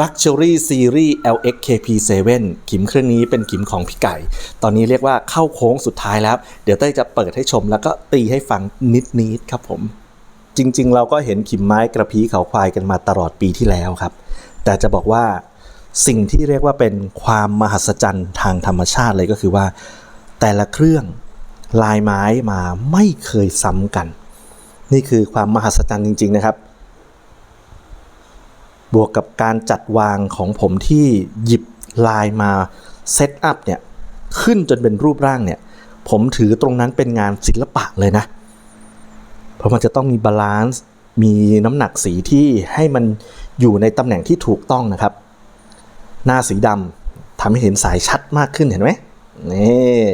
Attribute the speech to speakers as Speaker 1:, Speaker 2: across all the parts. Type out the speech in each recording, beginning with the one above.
Speaker 1: Luxury Series LXKP7 ขิมเครื่องนี้เป็นขิมของพี่ไก่ ตอนนี้เรียกว่าเข้าโค้งสุดท้ายแล้ว เดี๋ยวเต้ยจะเปิดให้ชมแล้วก็ตีให้ฟังนิดๆครับผม จริงๆ เราก็เห็นขิมไม้กระพี้เขาควายกันมาตลอดปีที่แล้วครับ แต่จะบอกว่าสิ่งที่เรียกว่าเป็นความมหัศจรรย์ทางธรรมชาติเลยก็คือว่า แต่ละเครื่องลายไม้มาไม่เคยซ้ำกัน นี่คือความมหัศจรรย์จริง ๆ นะครับ บวกกับการจัดวางของผมที่หยิบลายมาเซตอัพเนี่ยขึ้นจนเป็นรูปร่างเนี่ย ผมถือตรงนั้นเป็นงานศิลปะเลยนะ เพราะมันจะต้องมีบาลานซ์มีน้ำหนักสีที่ให้มันอยู่ในตำแหน่งที่ถูกต้องนะครับ หน้าสีดำทำให้เห็นสายชัดมากขึ้นเห็นไหมนี่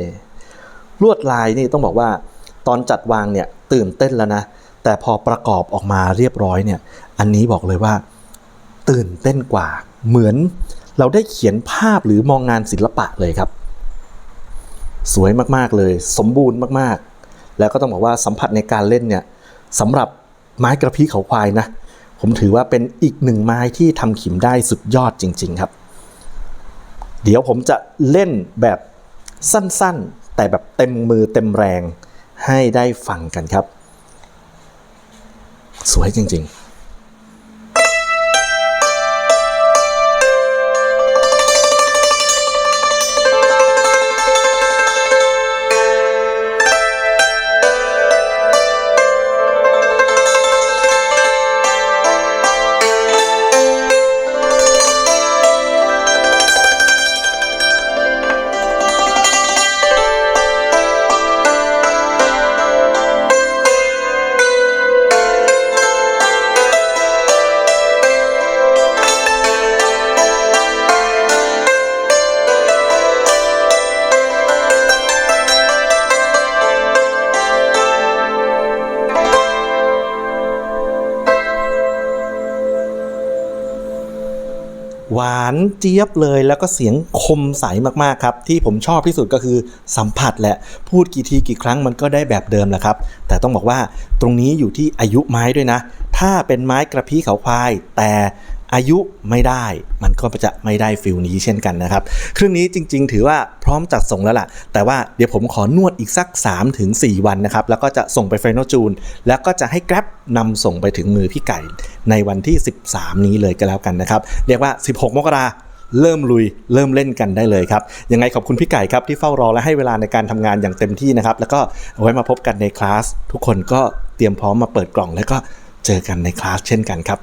Speaker 1: ลวดลายนี่ต้องบอกว่าตอนจัดวางเนี่ยตื่นเต้นแล้วนะ แต่พอประกอบออกมาเรียบร้อยเนี่ย อันนี้บอกเลยว่า ตื่นเต้นกว่า เหมือนเราได้เขียนภาพหรือมองงานศิลปะเลยครับ สวยมากๆเลย สมบูรณ์มากๆ แล้วก็ต้องบอกว่าสัมผัสในการเล่นเนี่ยสำหรับไม้กระพี้เขาควายนะ ผมถือว่าเป็นอีกหนึ่งไม้ที่ทำขิมได้สุดยอดจริง ๆครับ เดี๋ยวผมจะเล่นแบบสั้นๆ แต่แบบเต็มมือเต็มแรงให้ได้ฟังกันครับ สวยจริง ๆ หวานเจี๊ยบเลยแล้วก็เสียงคมใสมากๆครับ ที่ผมชอบที่สุดก็คือสัมผัสแหละ พูดกี่ทีกี่ครั้งมันก็ได้แบบเดิมแหละครับ แต่ต้องบอกว่าตรงนี้อยู่ที่อายุไม้ด้วยนะ ถ้าเป็นไม้กระพี้เขาควาย แต่ อายุไม่ได้ มันก็จะไม่ได้ฟิลนี้เช่นกันนะครับ เครื่องนี้จริง ๆ ถือว่าพร้อมจัดส่งแล้วล่ะ แต่ว่าเดี๋ยวผมขอนวดอีกสัก 3-4 วันนะครับ แล้วก็จะส่งไปไฟนอลจูน แล้วก็จะให้ Grab นำส่งไปถึงมือพี่ไก่ ในวันที่ 13 นี้เลยก็แล้วกันนะครับ เรียกว่า 16 มกราเริ่มลุยเริ่มเล่นกันได้เลยครับยังไงขอบคุณพี่ไก่ครับที่เฝ้ารอและให้เวลาในการทำงานอย่างเต็มที่นะครับ แล้วก็ไว้มาพบกันในคลาสทุกคนก็เตรียมพร้อมมาเปิดกล่อง แล้วก็เจอกันในคลาสเช่นกันครับ